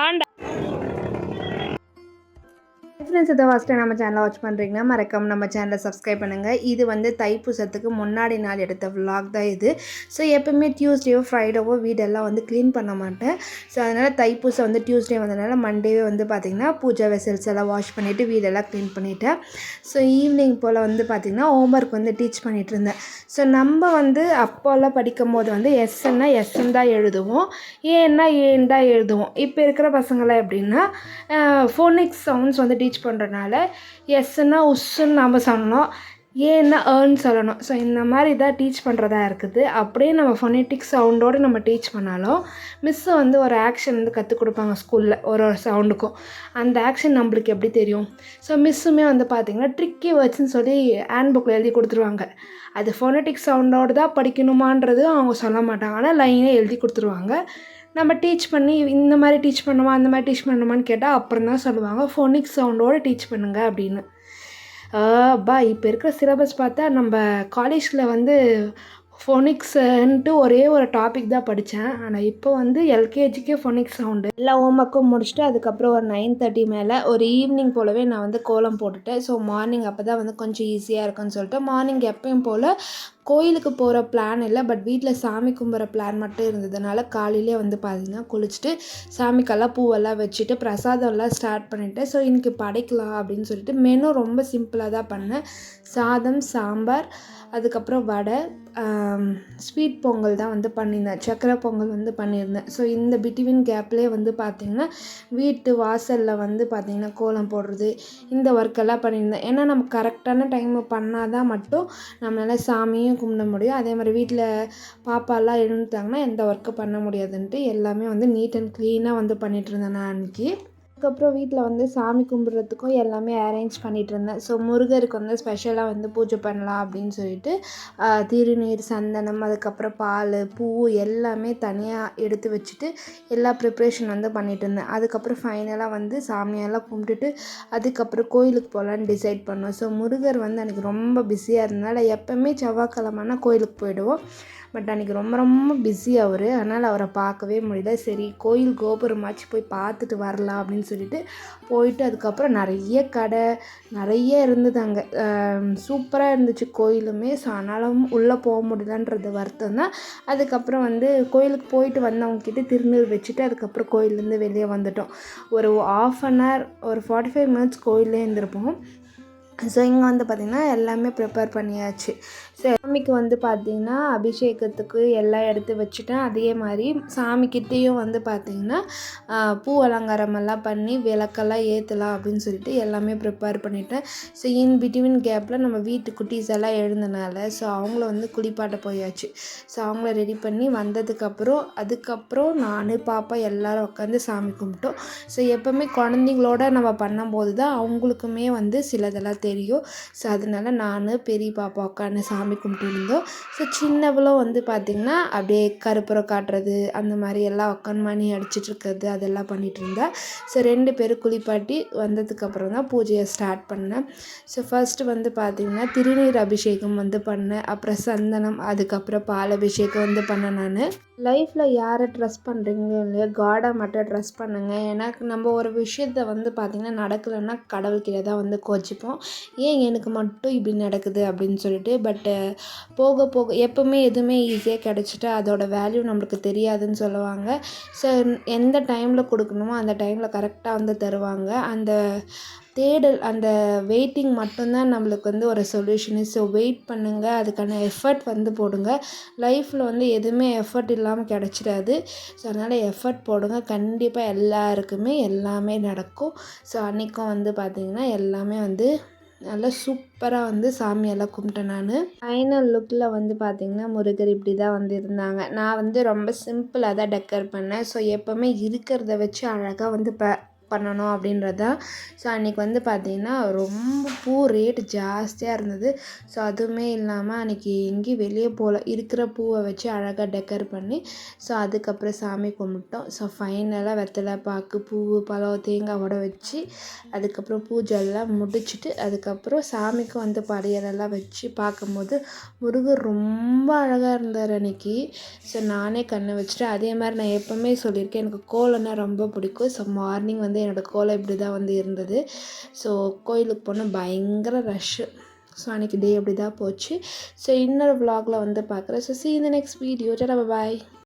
ஆண்டா friends இதை first நம்ம சேனலை வாட்ச் பண்ணுறீங்கன்னா மறக்காம நம்ம சேனலை சப்ஸ்கிரைப் பண்ணுங்கள் இது வந்து தைப்பூசத்துக்கு முன்னாடி நாள் எடுத்த விலாக் தான் இது. ஸோ எப்போவுமே டியூஸ்டேவோ ஃப்ரைடேவோ வீடெல்லாம் வந்து க்ளீன் பண்ண மாட்டேன். ஸோ அதனால் தைப்பூசம் வந்து டியூஸ்டே வந்ததுனால மண்டேவே வந்து பார்த்திங்கன்னா பூஜா வெசல்ஸ் எல்லாம் வாஷ் பண்ணிவிட்டு வீடெல்லாம் க்ளீன் பண்ணிட்டேன். ஸோ ஈவினிங் போல் வந்து பார்த்திங்கன்னா ஹோம்ஒர்க் வந்து டீச் பண்ணிகிட்டு இருந்தேன். ஸோ நம்ம வந்து அப்போல்லாம் படிக்கும் போது வந்து எஸ்என்னா எஸ்என் தான் எழுதுவோம். ஏன்னா ஏன் தான் எழுதுவோம். இப்போ இருக்கிற பசங்களாம் எப்படின்னா ஃபோனிக்ஸ் சவுண்ட்ஸ் வந்து டீச் பண்ணுறனால எஸ்ன்னா உஸ்ன்னு நம்ம சொல்லணும் ஏன்னா ஏர்ன் சொல்லணும். ஸோ இந்த மாதிரி தான் டீச் பண்ணுறதா இருக்குது. அப்படியே நம்ம ஃபொனெட்டிக் சவுண்டோடு நம்ம டீச் பண்ணாலும் மிஸ்ஸு வந்து ஒரு ஆக்ஷன் வந்து கற்றுக் கொடுப்பாங்க ஸ்கூலில் ஒரு ஒரு சவுண்டுக்கும் அந்த ஆக்ஷன் நம்மளுக்கு எப்படி தெரியும்? ஸோ மிஸ்ஸுமே வந்து பார்த்திங்கன்னா ட்ரிக்கி வேர்ட்ஸ்னு சொல்லி ஹேண்ட் புக்கில் எழுதி கொடுத்துருவாங்க. அது ஃபோனட்டிக் சவுண்டோடு தான் படிக்கணுமான்றது அவங்க சொல்ல மாட்டாங்க. ஆனால் லைனே எழுதி கொடுத்துருவாங்க. நம்ம டீச் பண்ணி இந்த மாதிரி டீச் பண்ணுமா அந்த மாதிரி டீச் பண்ணுமான்னு கேட்டால் அப்புறம் தான் சொல்லுவாங்க ஃபோனிக் சவுண்டோடு டீச் பண்ணுங்க அப்படின்னு. பா இப்போ இருக்கிற சிலபஸ் பார்த்தா நம்ம காலேஜில் வந்து ஃபோனிக்ஸுன்ட்டு ஒரே ஒரு டாபிக் தான் படித்தேன் ஆனால் இப்போ வந்து எல்கேஜிக்கே ஃபோனிக்ஸ் சவுண்டு எல்லா ஹோம்ஒர்க்கும் முடிச்சுட்டு அதுக்கப்புறம் ஒரு நைன் தேர்ட்டி மேலே ஒரு ஈவினிங் போலவே நான் வந்து கோலம் போட்டுட்டேன் ஸோ மார்னிங் அப்போ தான் வந்து கொஞ்சம் ஈஸியாக இருக்குன்னு சொல்லிட்டு மார்னிங் எப்பயும் போல் கோயிலுக்கு போகிற பிளான் இல்லை பட் வீட்டில் சாமி கும்பிட்ற பிளான் மட்டும் இருந்ததுனால காலையிலே வந்து பார்த்திங்கன்னா குளிச்சுட்டு சாமிக்கெல்லாம் பூவெல்லாம் வச்சுட்டு பிரசாதம்லாம் ஸ்டார்ட் பண்ணிவிட்டேன் ஸோ இன்றைக்கி படைக்கலாம் அப்படின்னு சொல்லிட்டு மெனு ரொம்ப சிம்பிளாக தான் பண்ணேன். சாதம் சாம்பார் அதுக்கப்புறம் வடை ஸ்வீட் பொங்கல் தான் வந்து பண்ணியிருந்தேன். சக்கரை பொங்கல் வந்து பண்ணியிருந்தேன். ஸோ இந்த பிட்வீன் கேப்லேயே வந்து பார்த்திங்கன்னா வீட்டு வாசலில் வந்து பார்த்திங்கன்னா கோலம் போடுறது இந்த ஒர்க்கெல்லாம் பண்ணியிருந்தேன். ஏன்னா நம்ம கரெக்டான டைமு பண்ணால் தான் மட்டும் நம்மளால் சாமியும் கும்பிட முடியும். அதே மாதிரி வீட்டில் பாப்பாலாம் எழுந்துட்டாங்கன்னா எந்த ஒர்க்கும் பண்ண முடியாதுன்ட்டு எல்லாமே வந்து நீட் அண்ட் க்ளீனாக வந்து பண்ணிகிட்ருந்தேன் நான் அன்றைக்கி அதுக்கப்புறம் வீட்டில் வந்து சாமி கும்பிட்றதுக்கும் எல்லாமே அரேஞ்ச் பண்ணிகிட்டு இருந்தேன் ஸோ முருகருக்கு வந்து ஸ்பெஷலாக வந்து பூஜை பண்ணலாம் அப்படின்னு சொல்லிட்டு திருநீர் சந்தனம் அதுக்கப்புறம் பால் பூ எல்லாமே தனியாக எடுத்து வச்சுட்டு எல்லா ப்ரிப்ரேஷன் வந்து பண்ணிகிட்டு இருந்தேன் அதுக்கப்புறம் ஃபைனலாக வந்து சாமியெல்லாம் கும்பிட்டுட்டு அதுக்கப்புறம் கோயிலுக்கு போகலான்னு டிசைட் பண்ணோம். ஸோ முருகர் வந்து அன்றைக்கி ரொம்ப பிஸியாக இருந்தனால எப்போவுமே செவ்வாய்க்கிழமைனா கோயிலுக்கு போயிடுவோம். பட் அன்றைக்கி ரொம்ப ரொம்ப பிஸி அவர். அதனால் அவரை பார்க்கவே முடியல. சரி கோயில் கோபுரமாச்சு போய் பார்த்துட்டு வரலாம் அப்படின்னு சொல்லிட்டு போயிட்டு அதுக்கப்புறம் நிறைய கடை நிறைய இருந்தது அங்கே. சூப்பராக இருந்துச்சு. கோயிலுமே ஸோ ஆனாலும் உள்ளே போக முடியலன்றது வருத்தம் தான். அதுக்கப்புறம் வந்து கோயிலுக்கு போயிட்டு வந்தவங்க கிட்ட திருநீர் வச்சுட்டு அதுக்கப்புறம் கோயிலேருந்து வெளியே வந்துட்டோம். ஒரு ஆஃப் அன் ஹவர் ஒரு ஃபார்ட்டி ஃபைவ் மினிட்ஸ் கோயிலே இருந்திருப்போம். ஸோ இங்கே வந்து பார்த்திங்கன்னா எல்லாமே ப்ரிப்பேர் பண்ணியாச்சு. சாமிக்கு வந்து பார்த்திங்கன்னா அபிஷேகத்துக்கு எல்லாம் எடுத்து வச்சுட்டேன். அதே மாதிரி சாமிக்கிட்டேயும் வந்து பார்த்திங்கன்னா பூ அலங்காரம் எல்லாம் பண்ணி விளக்கெல்லாம் ஏற்றலாம் அப்படின்னு சொல்லிட்டு எல்லாமே ப்ரிப்பேர் பண்ணிட்டேன். ஸோ இன் பிட்வீன் கேப்பில் நம்ம வீட்டு குட்டீஸ் எல்லாம் எழுந்தனால ஸோ அவங்கள வந்து குளிப்பாட்ட போயாச்சு. ஸோ அவங்கள ரெடி பண்ணி வந்ததுக்கப்புறம் அதுக்கப்புறம் நான் பாப்பா எல்லோரும் உட்காந்து சாமி கும்பிட்டோம். ஸோ எப்போவுமே குழந்தைங்களோட நம்ம பண்ணும்போது தான் அவங்களுக்குமே வந்து சிலதெல்லாம் தெரியும். ஸோ அதனால நான் பெரிய பாப்பா உட்காந்து சாமி கும்பிட்டு இருந்தோம் ஸோ சின்னவளும் வந்து பார்த்திங்கன்னா அப்படியே கருப்புறம் காட்டுறது அந்த மாதிரி எல்லாம் உக்கான் மணி அடிச்சிட்டு இருக்கிறது அதெல்லாம் பண்ணிகிட்டு இருந்தா ஸோ ரெண்டு பேரும் குளிப்பாட்டி வந்ததுக்கப்புறம் தான் பூஜையை ஸ்டார்ட் பண்ணேன். ஸோ ஃபர்ஸ்ட்டு வந்து பார்த்திங்கன்னா திருநீர் அபிஷேகம் வந்து பண்ணேன். அப்புறம் சந்தனம் அதுக்கப்புறம் பால் அபிஷேகம் வந்து பண்ணேன் நான். லைஃப்பில் யாரை ட்ரெஸ் பண்ணுறீங்களோ இல்லையோ? காடை மட்டும் ட்ரெஸ் பண்ணுங்க. ஏன்னா நம்ம ஒரு விஷயத்த வந்து பார்த்திங்கன்னா நடக்கலைன்னா கடவுள்கிட்ட தான் வந்து கோச்சிப்போம். ஏன் எனக்கு மட்டும் இப்படி நடக்குது அப்படின்னு சொல்லிட்டு பட்டு போக போக எப்போவுமே எதுவுமே ஈஸியாக கிடச்சிட்டா அதோட வேல்யூ நம்மளுக்கு தெரியாதுன்னு சொல்லுவாங்க. ஸோ எந்த டைமில் கொடுக்கணுமோ அந்த டைமில் கரெக்டாக வந்து தருவாங்க. அந்த தேடல் அந்த வெயிட்டிங் மட்டும்தான் நம்மளுக்கு வந்து ஒரு சொல்யூஷனு ஸோ வெயிட் பண்ணுங்கள் அதுக்கான எஃபர்ட் வந்து போடுங்க. லைஃப்பில் வந்து எதுவுமே எஃபர்ட் இல்லாமல் கிடச்சிடாது. ஸோ அதனால் எஃபர்ட் போடுங்க. கண்டிப்பாக எல்லாருக்குமே எல்லாமே நடக்கும். ஸோ அன்றைக்கும் வந்து பார்த்திங்கன்னா எல்லாமே வந்து நல்லா சூப்பராக வந்து சாமியெல்லாம் கும்பிட்டேன் நான். ஃபைனல் லுக்கில் வந்து பார்த்திங்கன்னா முருகர் இப்படி தான் வந்து இருந்தாங்க. நான் வந்து ரொம்ப சிம்பிளாக தான் டெக்கர் பண்ணேன். ஸோ எப்போவுமே இருக்கிறத வச்சு அழகாக வந்து ப பண்ணணும் அப்படின்றது. தான் ஸோ அன்றைக்கி வந்து பார்த்திங்கன்னா ரொம்ப பூ ரேட் ஜாஸ்தியாக இருந்தது. ஸோ அதுவுமே இல்லாமல் அன்றைக்கி எங்கேயும் வெளியே போகல இருக்கிற பூவை வச்சு அழகாக டெக்கர் பண்ணி ஸோ அதுக்கப்புறம் சாமி கும்பிட்டோம். ஸோ ஃபைனலாக வெத்தலை பாக்கு பூ பழம் தேங்காவோட வச்சு அதுக்கப்புறம் பூஜைலாம் முடிச்சுட்டு அதுக்கப்புறம் சாமிக்கு வந்து படையலெல்லாம் வச்சு பார்க்கும்போது முருகர் ரொம்ப அழகாக இருந்தார் அன்றைக்கி ஸோ நானே கண்ணை வச்சுட்டு அதே மாதிரி நான் எப்போவுமே சொல்லியிருக்கேன். எனக்கு கோலம்னா ரொம்ப பிடிக்கும். ஸோ மார்னிங் வந்து என்னோடய கோலம் இப்படி தான் வந்து இருந்தது. ஸோ கோயிலுக்கு போனால் பயங்கர ரஷ்ஷு ஸோ அன்றைக்கி டே அப்படி தான் போச்சு. ஸோ இன்னொரு vlogல வந்து பார்க்குறேன் ஸோ சி இந்த next the next video. Bye